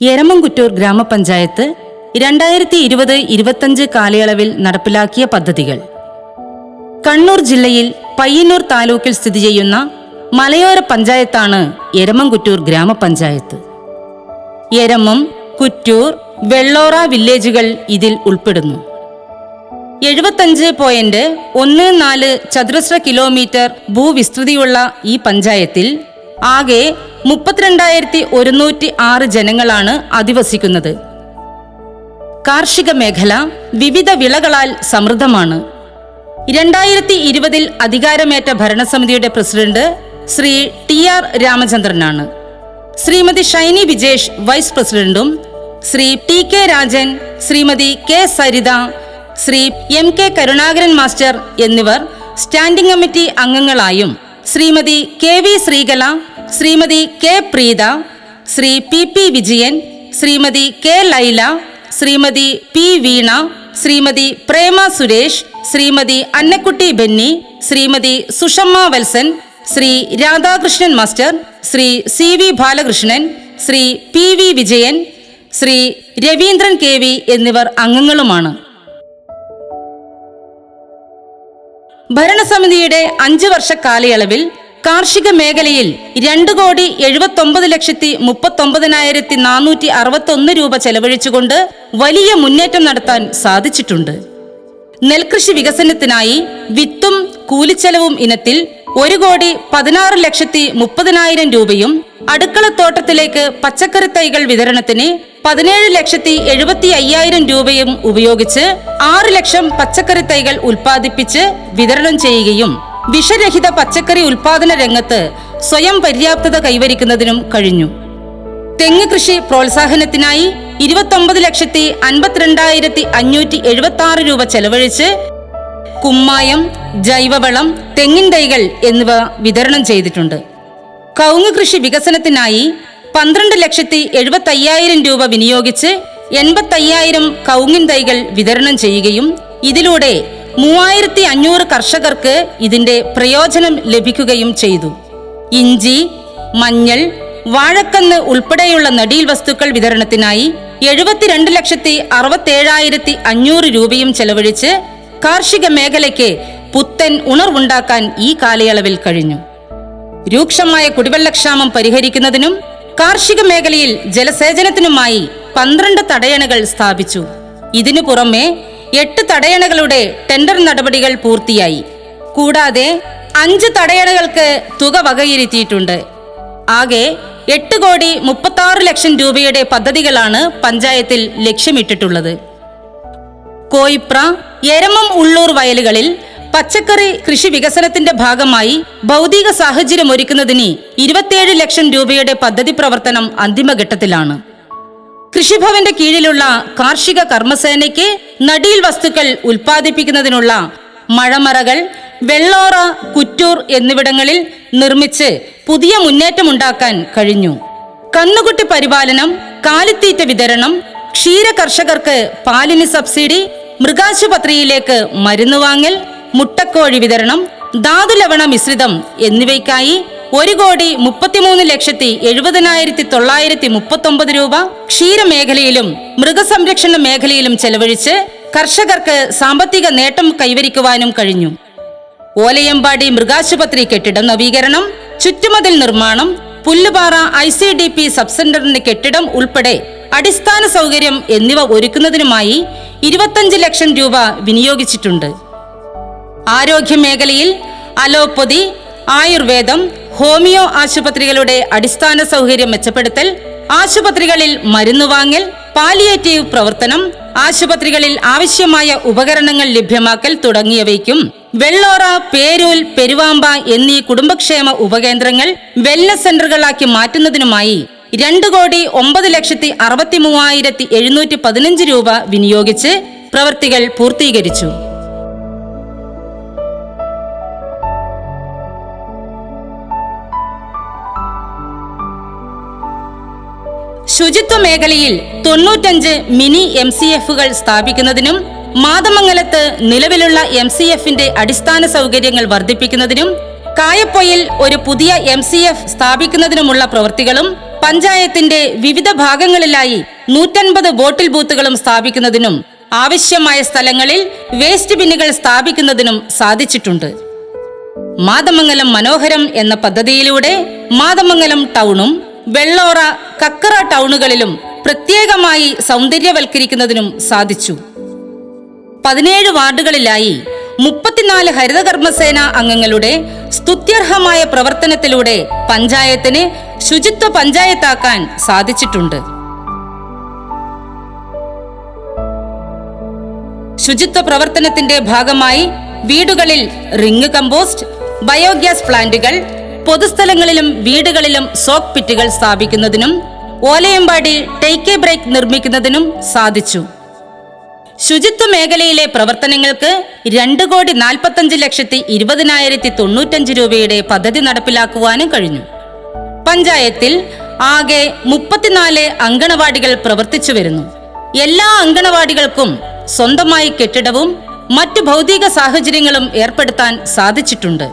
എരമംകുറ്റൂർ ഗ്രാമപഞ്ചായത്ത് രണ്ടായിരത്തി ഇരുപത് ഇരുപത്തഞ്ച് കാലയളവിൽ നടപ്പിലാക്കിയ പദ്ധതികൾ. കണ്ണൂർ ജില്ലയിൽ പയ്യന്നൂർ താലൂക്കിൽ സ്ഥിതി ചെയ്യുന്ന മലയോര പഞ്ചായത്താണ് എരമംകുറ്റൂർ ഗ്രാമപഞ്ചായത്ത്. എരമം കുറ്റൂർ വെള്ളോറ വില്ലേജുകൾ ഇതിൽ ഉൾപ്പെടുന്നു. എഴുപത്തഞ്ച് പോയിന്റ് ഒന്ന് നാല് ചതുരശ്ര കിലോമീറ്റർ ഭൂവിസ്തൃതിയുള്ള ഈ പഞ്ചായത്തിൽ ആകെ മുപ്പത്തിരണ്ടായിരത്തി ഒരുന്നൂറ്റി ആറ് ജനങ്ങളാണ് അധിവസിക്കുന്നത്. കാർഷിക മേഖല വിവിധ വിളകളാൽ സമൃദ്ധമാണ്. രണ്ടായിരത്തി ഇരുപതിൽ അധികാരമേറ്റ ഭരണസമിതിയുടെ പ്രസിഡന്റ് ശ്രീ ടി ആർ രാമചന്ദ്രനാണ്. ശ്രീമതി ഷൈനി വിജേഷ് വൈസ് പ്രസിഡന്റും Shri T K Rajan Shrimati K Saritha Shri M K Karunakaran master എന്നിവർ standing committee അംഗങ്ങളായും Shrimati K V Sreekala Shrimati K Preetha Shri P P Vijayan Shrimati K Laila Shrimati P Veena Shrimati Prema Suresh Shrimati Annakutty Benny Shrimati Sushamma Valsan Shri Radhakrishnan master Shri C V Balakrishnan Shri P V Vijayan Shri Raveendran K V എന്നിവർ അംഗങ്ങളുമാണ്. ഭരണസമിതിയുടെ അഞ്ച് വർഷ കാലയളവിൽ കാർഷിക മേഖലയിൽ രണ്ട് കോടി എഴുപത്തൊമ്പത് ലക്ഷത്തി മുപ്പത്തൊമ്പതിനായിരത്തി നാനൂറ്റി അറുപത്തൊന്ന് രൂപ ചെലവഴിച്ചുകൊണ്ട് വലിയ മുന്നേറ്റം നടത്താൻ സാധിച്ചിട്ടുണ്ട്. നെൽകൃഷി വികസനത്തിനായി വിത്തും കൂലിച്ചെലവും ഇനത്തിൽ ഒരു കോടി പതിനാറ് ലക്ഷത്തി മുപ്പതിനായിരം രൂപയും അടുക്കളത്തോട്ടത്തിലേക്ക് പച്ചക്കറി തൈകൾ വിതരണത്തിന് പതിനേഴ് ലക്ഷത്തി എഴുപത്തി അയ്യായിരം രൂപയും ഉപയോഗിച്ച് ആറ് ലക്ഷം പച്ചക്കറി തൈകൾ ഉൽപ്പാദിപ്പിച്ച് വിതരണം ചെയ്യുകയും വിഷരഹിത പച്ചക്കറി ഉൽപാദന രംഗത്ത് സ്വയം പര്യാപ്തത കൈവരിക്കുന്നതിനും കഴിഞ്ഞു. തെങ്ങ് കൃഷി പ്രോത്സാഹനത്തിനായി ഇരുപത്തൊമ്പത് ലക്ഷത്തി അൻപത്തിരണ്ടായിരത്തി അഞ്ഞൂറ്റി എഴുപത്തി ആറ് രൂപ ചെലവഴിച്ച് കുമ്മായം ജൈവവളം തെങ്ങിൻ തൈകൾ എന്നിവ വിതരണം ചെയ്തിട്ടുണ്ട്. കവുങ്ങ് കൃഷി വികസനത്തിനായി പന്ത്രണ്ട് ലക്ഷത്തി എഴുപത്തി അയ്യായിരം രൂപ വിനിയോഗിച്ച് എൺപത്തയ്യായിരം കൗങ്ങിൻ തൈകൾ വിതരണം ചെയ്യുകയും ഇതിലൂടെ മൂവായിരത്തി അഞ്ഞൂറ് കർഷകർക്ക് ഇതിന്റെ പ്രയോജനം ലഭിക്കുകയും ചെയ്തു. ഇഞ്ചി മഞ്ഞൾ വാഴക്കന്ന് ഉൾപ്പെടെയുള്ള നടീൽ വസ്തുക്കൾ വിതരണത്തിനായി എഴുപത്തിരണ്ട് ലക്ഷത്തി അറുപത്തേഴായിരത്തി അഞ്ഞൂറ് രൂപയും ചെലവഴിച്ച് കാർഷിക മേഖലയ്ക്ക് പുത്തൻ ഉണർവുണ്ടാക്കാൻ ഈ കാലയളവിൽ കഴിഞ്ഞു. രൂക്ഷമായ കുടിവെള്ളക്ഷാമം പരിഹരിക്കുന്നതിനും കാർഷിക മേഖലയിൽ ജലസേചനത്തിനുമായി പന്ത്രണ്ട് തടയണകൾ സ്ഥാപിച്ചു. ഇതിനു പുറമെ എട്ട് തടയണകളുടെ ടെൻഡർ നടപടികൾ പൂർത്തിയായി. കൂടാതെ അഞ്ച് തടയണകൾക്ക് തുക വകയിരുത്തിയിട്ടുണ്ട്. ആകെ എട്ട് കോടി മുപ്പത്തി ലക്ഷം രൂപയുടെ പദ്ധതികളാണ് പഞ്ചായത്തിൽ ലക്ഷ്യമിട്ടിട്ടുള്ളത്. കോയിപ്ര എരമം ഉള്ളൂർ വയലുകളിൽ പച്ചക്കറി കൃഷി വികസനത്തിന്റെ ഭാഗമായി ഭൗതിക സാഹചര്യം ഒരുക്കുന്നതിന് ഇരുപത്തിയേഴ് ലക്ഷം രൂപയുടെ പദ്ധതി പ്രവർത്തനം അന്തിമഘട്ടത്തിലാണ്. കൃഷിഭവന്റെ കീഴിലുള്ള കാർഷിക കർമ്മസേനയ്ക്ക് നടിയിൽ വസ്തുക്കൾ ഉൽപ്പാദിപ്പിക്കുന്നതിനുള്ള മഴമറകൾ വെള്ളോറ കുറ്റൂർ എന്നിവിടങ്ങളിൽ നിർമ്മിച്ച് പുതിയ മുന്നേറ്റമുണ്ടാക്കാൻ കഴിഞ്ഞു. കന്നുകുട്ടി പരിപാലനം കാലിത്തീറ്റ വിതരണം ക്ഷീര കർഷകർക്ക് പാലിന് സബ്സിഡി മൃഗാശുപത്രിയിലേക്ക് മരുന്ന് വാങ്ങൽ മുട്ടക്കോഴി വിതരണം ധാതുലവണ മിശ്രിതം എന്നിവയ്ക്കായി ഒരു കോടി മുപ്പത്തിമൂന്ന് ലക്ഷത്തി എഴുപതിനായിരത്തി തൊള്ളായിരത്തി മുപ്പത്തൊമ്പത് രൂപ ക്ഷീരമേഖലയിലും മൃഗസംരക്ഷണ മേഖലയിലും ചെലവഴിച്ച് കർഷകർക്ക് സാമ്പത്തിക നേട്ടം കൈവരിക്കുവാനും കഴിഞ്ഞു. ഓലയമ്പാടി മൃഗാശുപത്രി കെട്ടിടം നവീകരണം ചുറ്റുമതിൽ നിർമ്മാണം Pullupara I C D P sub സെന്ററിന്റെ കെട്ടിടം ഉൾപ്പെടെ അടിസ്ഥാന സൗകര്യം എന്നിവ ഒരുക്കുന്നതിനുമായി ഇരുപത്തഞ്ച് ലക്ഷം രൂപ വിനിയോഗിച്ചിട്ടുണ്ട്. ആരോഗ്യ മേഖലയിൽ അലോപ്പതി ആയുർവേദം ഹോമിയോ ആശുപത്രികളുടെ അടിസ്ഥാന സൗകര്യം മെച്ചപ്പെടുത്തൽ ആശുപത്രികളിൽ മരുന്ന് വാങ്ങൽ പാലിയേറ്റീവ് പ്രവർത്തനം ആശുപത്രികളിൽ ആവശ്യമായ ഉപകരണങ്ങൾ ലഭ്യമാക്കൽ തുടങ്ങിയവയ്ക്കും. വെള്ളോറ പേരൂൽ പെരുവാമ്പ എന്നീ കുടുംബക്ഷേമ ഉപകേന്ദ്രങ്ങൾ വെൽനസ് സെന്ററുകളാക്കി മാറ്റുന്നതിനുമായി രണ്ട് കോടി ഒമ്പത് ലക്ഷത്തി അറുപത്തി മൂവായിരത്തി എഴുന്നൂറ്റി പതിനഞ്ച് രൂപ വിനിയോഗിച്ച് പ്രവൃത്തികൾ പൂർത്തീകരിച്ചു. ശുചിത്വ മേഖലയിൽ തൊണ്ണൂറ്റഞ്ച് മിനി എം സി എഫുകൾ സ്ഥാപിക്കുന്നതിനും മാതമംഗലത്ത് നിലവിലുള്ള എം സി എഫിന്റെ അടിസ്ഥാന സൗകര്യങ്ങൾ വർദ്ധിപ്പിക്കുന്നതിനും കായപ്പൊയിൽ ഒരു പുതിയ എം സി എഫ് സ്ഥാപിക്കുന്നതിനുമുള്ള പ്രവൃത്തികളും പഞ്ചായത്തിന്റെ വിവിധ ഭാഗങ്ങളിലായി നൂറ്റൻപത് ബോട്ടിൽ ബൂത്തുകളും സ്ഥാപിക്കുന്നതിനും ആവശ്യമായ സ്ഥലങ്ങളിൽ വേസ്റ്റ് ബിന്നുകൾ സ്ഥാപിക്കുന്നതിനും സാധിച്ചിട്ടുണ്ട്. മാതമംഗലം മനോഹരം എന്ന പദ്ധതിയിലൂടെ മാതമംഗലം ടൗണും വെള്ളോറ കക്കറ ടൗണുകളിലും പ്രത്യേകമായി സൗന്ദര്യവൽക്കരിക്കുന്നതിനും സാധിച്ചു. പതിനേഴ് വാർഡുകളിലായി മുപ്പത്തിനാല് ഹരിതകർമ്മസേന അംഗങ്ങളുടെ സ്തുത്യർഹമായ പ്രവർത്തനത്തിലൂടെ പഞ്ചായത്തിന് ശുചിത്വ പഞ്ചായത്താക്കാൻ സാധിച്ചിട്ടുണ്ട്. ശുചിത്വ പ്രവർത്തനത്തിന്റെ ഭാഗമായി വീടുകളിൽ റിങ് കമ്പോസ്റ്റ് ബയോഗ്യാസ് പ്ലാന്റുകൾ പൊതുസ്ഥലങ്ങളിലും വീടുകളിലും സോക്ക് പിറ്റുകൾ സ്ഥാപിക്കുന്നതിനും ഓലയമ്പാടി ടേക്ക് എ ബ്രേക്ക് നിർമ്മിക്കുന്നതിനും സാധിച്ചു. ശുചിത്വ മേഖലയിലെ പ്രവർത്തനങ്ങൾക്ക് രണ്ട് കോടി നാൽപ്പത്തഞ്ച് ലക്ഷത്തി ഇരുപതിനായിരത്തി തൊണ്ണൂറ്റഞ്ച് രൂപയുടെ പദ്ധതി നടപ്പിലാക്കുവാനും കഴിഞ്ഞു. പഞ്ചായത്തിൽ ആകെ മുപ്പത്തിനാല് അങ്കണവാടികൾ പ്രവർത്തിച്ചു വരുന്നു. എല്ലാ അങ്കണവാടികൾക്കും സ്വന്തമായി കെട്ടിടവും മറ്റു ഭൗതിക സാഹചര്യങ്ങളും ഏർപ്പെടുത്താൻ സാധിച്ചിട്ടുണ്ട്.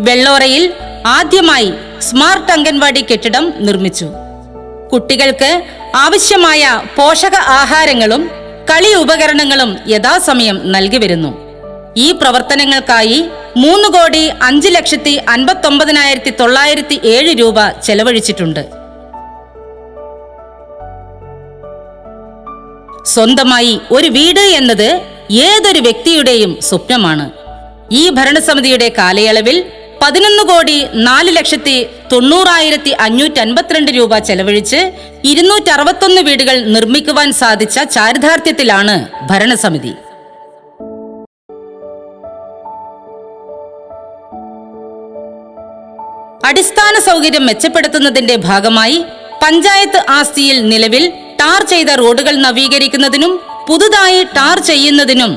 വെള്ളോറയിൽ ആദ്യമായി സ്മാർട്ട് അംഗൻവാടി കെട്ടിടം നിർമ്മിച്ചു. കുട്ടികൾക്ക് ആവശ്യമായ പോഷക ആഹാരങ്ങളും കളി ഉപകരണങ്ങളും യഥാസമയം നൽകി വരുന്നു. ഈ പ്രവർത്തനങ്ങൾക്കായി മൂന്ന് കോടി അഞ്ച് ലക്ഷത്തി അൻപത്തൊമ്പതിനായിരത്തി തൊള്ളായിരത്തി ഏഴ് രൂപ ചെലവഴിച്ചിട്ടുണ്ട്. സ്വന്തമായി ഒരു വീട് എന്നത് ഏതൊരു വ്യക്തിയുടെയും സ്വപ്നമാണ്. ഈ ഭരണസമിതിയുടെ കാലയളവിൽ പതിനൊന്ന് കോടി നാല് ലക്ഷത്തി തൊണ്ണൂറായിരത്തി അഞ്ഞൂറ്റി അൻപത്തിരണ്ട് രൂപ ചെലവഴിച്ച് ഇരുന്നൂറ്റി അറുപത്തൊന്ന് വീടുകൾ നിർമ്മിക്കുവാൻ സാധിച്ച ചാരിതാർത്ഥ്യത്തിലാണ് ഭരണസമിതി. അടിസ്ഥാന സൗകര്യം മെച്ചപ്പെടുത്തുന്നതിന്റെ ഭാഗമായി പഞ്ചായത്ത് ആസ്തിയിൽ നിലവിൽ ടാർ ചെയ്ത റോഡുകൾ നവീകരിക്കുന്നതിനും പുതുതായി ടാർ ചെയ്യുന്നതിനും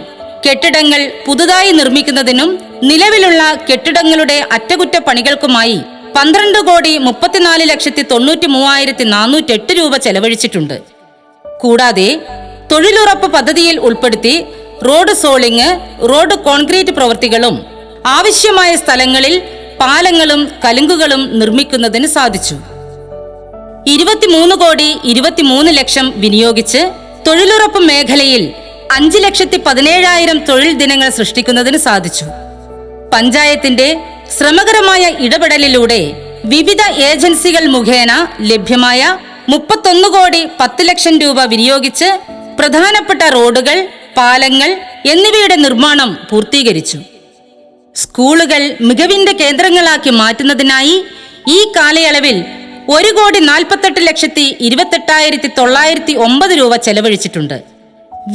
കെട്ടിടങ്ങൾ പുതുതായി നിർമ്മിക്കുന്നതിനും നിലവിലുള്ള കെട്ടിടങ്ങളുടെ അറ്റകുറ്റപ്പണികൾക്കുമായി പന്ത്രണ്ട് കോടി മുപ്പത്തിനാല് ലക്ഷത്തി തൊണ്ണൂറ്റി മൂവായിരത്തി നാനൂറ്റി എട്ട് രൂപ ചെലവഴിച്ചിട്ടുണ്ട്. കൂടാതെ തൊഴിലുറപ്പ് പദ്ധതിയിൽ ഉൾപ്പെടുത്തി റോഡ് സോളിംഗ് റോഡ് കോൺക്രീറ്റ് പ്രവൃത്തികളും ആവശ്യമായ സ്ഥലങ്ങളിൽ പാലങ്ങളും കലുങ്കുകളും നിർമ്മിക്കുന്നതിന് സാധിച്ചു. ഇരുപത്തിമൂന്ന് കോടി ഇരുപത്തിമൂന്ന് ലക്ഷം വിനിയോഗിച്ച് തൊഴിലുറപ്പ് മേഖലയിൽ അഞ്ച് ലക്ഷത്തി പതിനേഴായിരം തൊഴിൽ ദിനങ്ങൾ സൃഷ്ടിക്കുന്നതിന് സാധിച്ചു. പഞ്ചായത്തിന്റെ ശ്രമകരമായ ഇടപെടലിലൂടെ വിവിധ ഏജൻസികൾ മുഖേന ലഭ്യമായ മുപ്പത്തൊന്ന് കോടി പത്ത് ലക്ഷം രൂപ വിനിയോഗിച്ച് പ്രധാനപ്പെട്ട റോഡുകൾ പാലങ്ങൾ എന്നിവയുടെ നിർമ്മാണം പൂർത്തീകരിച്ചു. സ്കൂളുകൾ മികവിന്റെ കേന്ദ്രങ്ങളാക്കി മാറ്റുന്നതിനായി ഈ കാലയളവിൽ ഒരു കോടി നാൽപ്പത്തെട്ട് ലക്ഷത്തി ഇരുപത്തെട്ടായിരത്തി തൊള്ളായിരത്തി ഒമ്പത് രൂപ ചെലവഴിച്ചിട്ടുണ്ട്.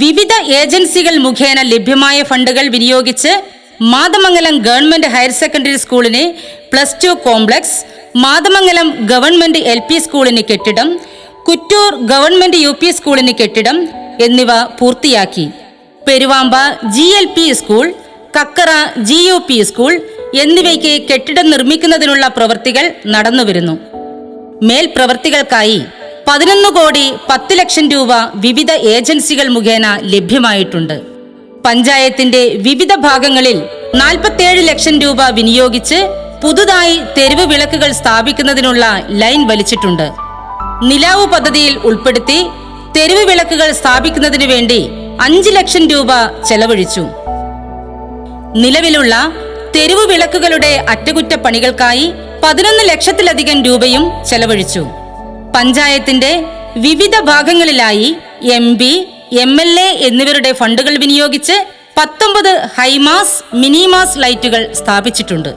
വിവിധ ഏജൻസികൾ മുഖേന ലഭ്യമായ ഫണ്ടുകൾ വിനിയോഗിച്ച് മാതമംഗലം ഗവൺമെന്റ് ഹയർ സെക്കൻഡറി സ്കൂളിന് plus two complex Mathamangalam government L P സ്കൂളിന് കെട്ടിടം കുറ്റൂർ ഗവൺമെന്റ് യു പി സ്കൂളിന് കെട്ടിടം എന്നിവ പൂർത്തിയാക്കി. Peruvamba G L P school Kakkara G U P school എന്നിവയ്ക്ക് കെട്ടിടം നിർമ്മിക്കുന്നതിനുള്ള പ്രവൃത്തികൾ നടന്നുവരുന്നു. മേൽ പ്രവൃത്തികൾക്കായി പതിനൊന്ന് കോടി പത്ത് ലക്ഷം രൂപ വിവിധ ഏജൻസികൾ മുഖേന ലഭ്യമായിട്ടുണ്ട്. പഞ്ചായത്തിന്റെ വിവിധ ഭാഗങ്ങളിൽ നാൽപ്പത്തിയേഴ് ലക്ഷം രൂപ വിനിയോഗിച്ച് പുതുതായി തെരുവ് വിളക്കുകൾ സ്ഥാപിക്കുന്നതിനുള്ള ലൈൻ വലിച്ചിട്ടുണ്ട്. നിലാവ് പദ്ധതിയിൽ ഉൾപ്പെടുത്തി തെരുവ് വിളക്കുകൾ സ്ഥാപിക്കുന്നതിനു വേണ്ടി അഞ്ച് ലക്ഷം രൂപ ചെലവഴിച്ചു. നിലവിലുള്ള തെരുവ് വിളക്കുകളുടെ അറ്റകുറ്റപ്പണികൾക്കായി പതിനൊന്ന് ലക്ഷത്തിലധികം രൂപയും ചെലവഴിച്ചു. പഞ്ചായത്തിന്റെ വിവിധ ഭാഗങ്ങളിലായി എം എം എൽ എ എന്നിവരുടെ ഫണ്ടുകൾ വിനിയോഗിച്ച് പത്തൊമ്പത് ഹൈമാസ് മിനിമാസ് ലൈറ്റുകൾ സ്ഥാപിച്ചിട്ടുണ്ട്.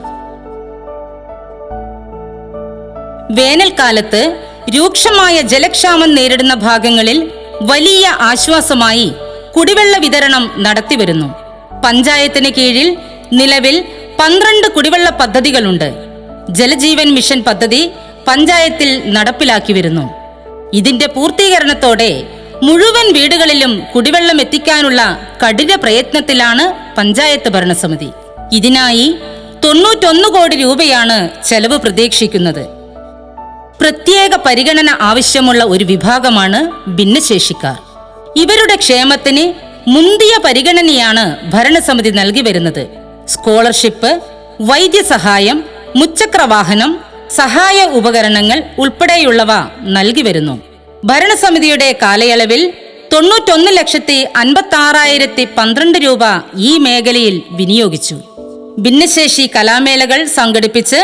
വേനൽക്കാലത്ത് രൂക്ഷമായ ജലക്ഷാമം നേരിടുന്ന ഭാഗങ്ങളിൽ വലിയ ആശ്വാസമായി കുടിവെള്ള വിതരണം നടത്തിവരുന്നു. പഞ്ചായത്തിന് കീഴിൽ നിലവിൽ പന്ത്രണ്ട് കുടിവെള്ള പദ്ധതികളുണ്ട്. ജലജീവൻ മിഷൻ പദ്ധതി പഞ്ചായത്തിൽ നടപ്പിലാക്കി വരുന്നു. ഇതിന്റെ പൂർത്തീകരണത്തോടെ മുഴുവൻ വീടുകളിലും കുടിവെള്ളം എത്തിക്കാനുള്ള കഠിന പ്രയത്നത്തിലാണ് പഞ്ചായത്ത് ഭരണസമിതി. ഇതിനായി തൊണ്ണൂറ്റൊന്ന് കോടി രൂപയാണ് ചെലവ് പ്രതീക്ഷിക്കുന്നത്. പ്രത്യേക പരിഗണന ആവശ്യമുള്ള ഒരു വിഭാഗമാണ് ഭിന്നശേഷിക്കാർ. ഇവരുടെ ക്ഷേമത്തിന് മുന്തിയ പരിഗണനയാണ് ഭരണസമിതി നൽകി വരുന്നത്. സ്കോളർഷിപ്പ് വൈദ്യസഹായം മുച്ചക്രവാഹനം സഹായ ഉപകരണങ്ങൾ ഉൾപ്പെടെയുള്ളവ നൽകി വരുന്നു. ഭരണസമിതിയുടെ കാലയളവിൽ തൊണ്ണൂറ്റൊന്ന് ലക്ഷത്തി അൻപത്തി ആറായിരത്തി പന്ത്രണ്ട് രൂപ ഈ മേഖലയിൽ വിനിയോഗിച്ചു. ഭിന്നശേഷി കലാമേളകൾ സംഘടിപ്പിച്ച്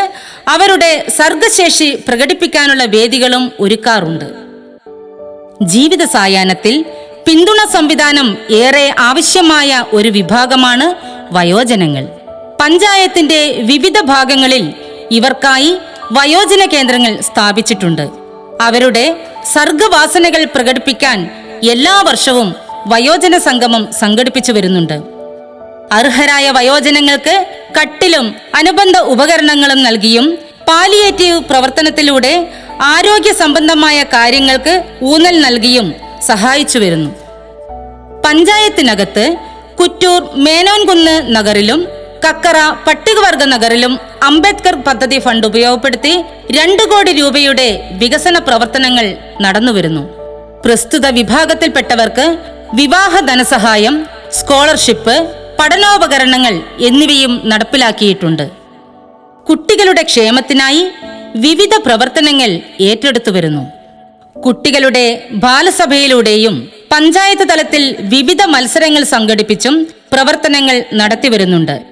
അവരുടെ സർഗശേഷി പ്രകടിപ്പിക്കാനുള്ള വേദികളും ഒരുക്കാറുണ്ട്. ജീവിത സായാഹ്നത്തിൽ പിന്തുണ സംവിധാനം ഏറെ ആവശ്യമായ ഒരു വിഭാഗമാണ് വയോജനങ്ങൾ. പഞ്ചായത്തിന്റെ വിവിധ ഭാഗങ്ങളിൽ ഇവർക്കായി വയോജന കേന്ദ്രങ്ങൾ സ്ഥാപിച്ചിട്ടുണ്ട്. അവരുടെ സർഗവാസനകൾ പ്രകടിപ്പിക്കാൻ എല്ലാ വർഷവും വയോജന സംഗമം സംഘടിപ്പിച്ചു വരുന്നുണ്ട്. അർഹരായ വയോജനങ്ങൾക്ക് കട്ടിലും അനുബന്ധ ഉപകരണങ്ങളും നൽകിയും പാലിയേറ്റീവ് പ്രവർത്തനത്തിലൂടെ ആരോഗ്യ സംബന്ധമായ കാര്യങ്ങൾക്ക് ഊന്നൽ നൽകിയും സഹായിച്ചു വരുന്നു. പഞ്ചായത്തിനകത്ത് കുറ്റൂർ മേനോൻകുന്ന് നഗറിലും കക്കറ പട്ടികവർഗ നഗറിലും അംബേദ്കർ പദ്ധതി ഫണ്ട് ഉപയോഗപ്പെടുത്തി രണ്ടു കോടി രൂപയുടെ വികസന പ്രവർത്തനങ്ങൾ നടന്നുവരുന്നു. പ്രസ്തുത വിഭാഗത്തിൽപ്പെട്ടവർക്ക് വിവാഹ ധനസഹായം സ്കോളർഷിപ്പ് പഠനോപകരണങ്ങൾ എന്നിവയും നടപ്പിലാക്കിയിട്ടുണ്ട്. കുട്ടികളുടെ ക്ഷേമത്തിനായി വിവിധ പ്രവർത്തനങ്ങൾ ഏറ്റെടുത്തു വരുന്നു. കുട്ടികളുടെ ബാലസഭയിലൂടെയും പഞ്ചായത്ത് തലത്തിൽ വിവിധ മത്സരങ്ങൾ സംഘടിപ്പിച്ചും പ്രവർത്തനങ്ങൾ നടത്തിവരുന്നുണ്ട്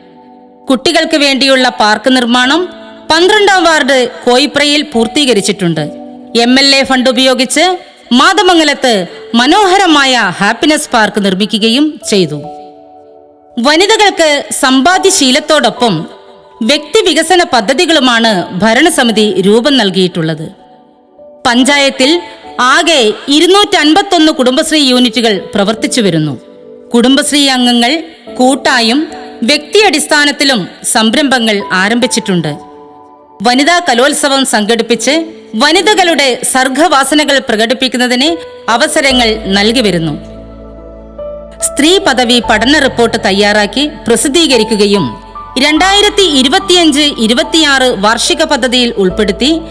കുട്ടികൾക്ക് വേണ്ടിയുള്ള പാർക്ക് നിർമ്മാണം പന്ത്രണ്ടാം വാർഡ് കോയിപ്രയിൽ പൂർത്തീകരിച്ചിട്ടുണ്ട്. എം എൽ എ ഫണ്ട് ഉപയോഗിച്ച് മാതമംഗലത്ത് മനോഹരമായ ഹാപ്പിനെസ് പാർക്ക് നിർമ്മിക്കുകയും ചെയ്തു. വനിതകൾക്ക് സമ്പാദ്യശീലത്തോടൊപ്പം വ്യക്തി വികസന പദ്ധതികളുമാണ് ഭരണസമിതി രൂപം നൽകിയിട്ടുള്ളത്. പഞ്ചായത്തിൽ ആകെ ഇരുന്നൂറ്റി അൻപത്തൊന്ന് കുടുംബശ്രീ യൂണിറ്റുകൾ പ്രവർത്തിച്ചു വരുന്നു കുടുംബശ്രീ അംഗങ്ങൾ കൂട്ടായും വ്യക്തിയടിസ്ഥാനത്തിലും സംരംഭങ്ങൾ ആരംഭിച്ചിട്ടുണ്ട്. വനിതാ കലോത്സവം സംഘടിപ്പിച്ച് വനിതകളുടെ സർഗവാസനകൾ പ്രകടിപ്പിക്കുന്നതിന് അവസരങ്ങൾ നൽകി വരുന്നു. സ്ത്രീ പദവി പഠന റിപ്പോർട്ട് തയ്യാറാക്കി പ്രസിദ്ധീകരിക്കുകയും രണ്ടായിരത്തി ഇരുപത്തിയഞ്ച് ഇരുപത്തിയാറ് വാർഷിക പദ്ധതിയിൽ ഉൾപ്പെടുത്തി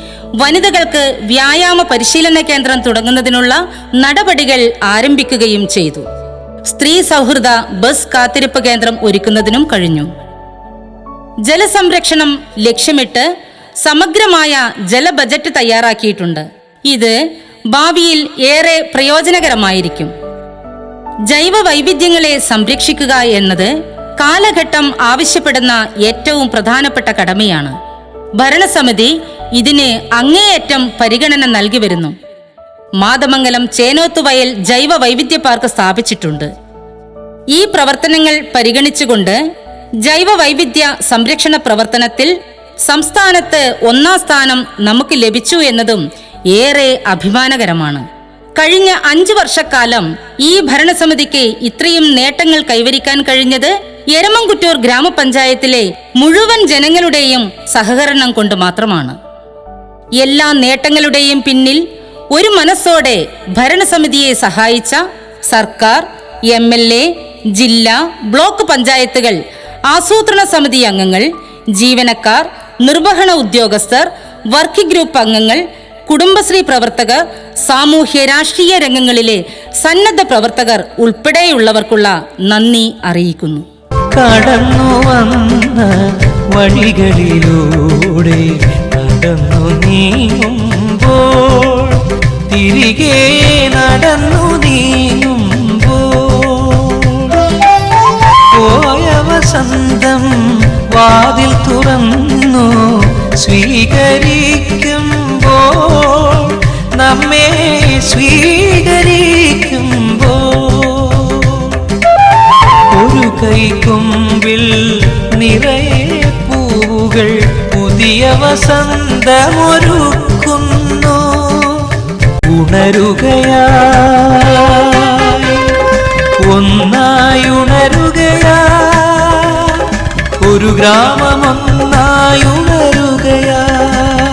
വനിതകൾക്ക് വ്യായാമ പരിശീലന കേന്ദ്രം തുടങ്ങുന്നതിനുള്ള നടപടികൾ ആരംഭിക്കുകയും ചെയ്തു. സ്ത്രീ സൗഹൃദ ബസ് കാത്തിരിപ്പ് കേന്ദ്രം ഒരുക്കുന്നതിനും കഴിഞ്ഞു. ജലസംരക്ഷണം ലക്ഷ്യമിട്ട് സമഗ്രമായ ജല ബജറ്റ് തയ്യാറാക്കിയിട്ടുണ്ട്. ഇത് ഭാവിയിൽ ഏറെ പ്രയോജനകരമായിരിക്കും. ജൈവ വൈവിധ്യങ്ങളെ സംരക്ഷിക്കുക എന്നത് കാലഘട്ടം ആവശ്യപ്പെടുന്ന ഏറ്റവും പ്രധാനപ്പെട്ട കടമയാണ്. ഭരണസമിതി ഇതിന് അങ്ങേയറ്റം പരിഗണന നൽകി വരുന്നു. മാതമംഗലം ചേനോത്തുവയൽ ജൈവ വൈവിധ്യ പാർക്ക് സ്ഥാപിച്ചിട്ടുണ്ട്. ഈ പ്രവർത്തനങ്ങൾ പരിഗണിച്ചുകൊണ്ട് ജൈവ വൈവിധ്യ സംരക്ഷണ പ്രവർത്തനത്തിൽ സംസ്ഥാനത്ത് ഒന്നാം സ്ഥാനം നമുക്ക് ലഭിച്ചു എന്നതും ഏറെ അഭിമാനകരമാണ്. കഴിഞ്ഞ അഞ്ചു വർഷക്കാലം ഈ ഭരണസമിതിക്ക് ഇത്രയും നേട്ടങ്ങൾ കൈവരിക്കാൻ കഴിഞ്ഞത് എരമംകുറ്റൂർ ഗ്രാമപഞ്ചായത്തിലെ മുഴുവൻ ജനങ്ങളുടെയും സഹകരണം കൊണ്ട് മാത്രമാണ്. എല്ലാ നേട്ടങ്ങളുടെയും പിന്നിൽ ഒരു മനസ്സോടെ ഭരണസമിതിയെ സഹായിച്ച സർക്കാർ എം എൽ എ ജില്ലാ ബ്ലോക്ക് പഞ്ചായത്തുകൾ ആസൂത്രണ സമിതി അംഗങ്ങൾ ജീവനക്കാർ നിർവഹണ ഉദ്യോഗസ്ഥർ വർക്കിംഗ് ഗ്രൂപ്പ് അംഗങ്ങൾ കുടുംബശ്രീ പ്രവർത്തകർ സാമൂഹ്യ രാഷ്ട്രീയ രംഗങ്ങളിലെ സന്നദ്ധ പ്രവർത്തകർ ഉൾപ്പെടെയുള്ളവർക്കുള്ള നന്ദി അറിയിക്കുന്നു. കടന്നു വന്ന വഴികളിലൂടെ നടന്നു നീങ്ങുമ്പോൾ തിരികെ നടന്നു നീങ്ങുമ്പോൾ പോയ വസന്തം വാതിൽ തുറന്നു സ്വീകരിക്കുമ്പോൾ നമ്മെ സ്വീകരിക്കുമ്പോൾ ഒരു കൈക്കുമ്പിൽ നിറയെ പൂവുകൾ പുതിയ വസന്തമൊരുക്കുന്നു ഉണരുകയായി. ഒരു ഗ്രാമമൊന്നായി ഉണരുകയായി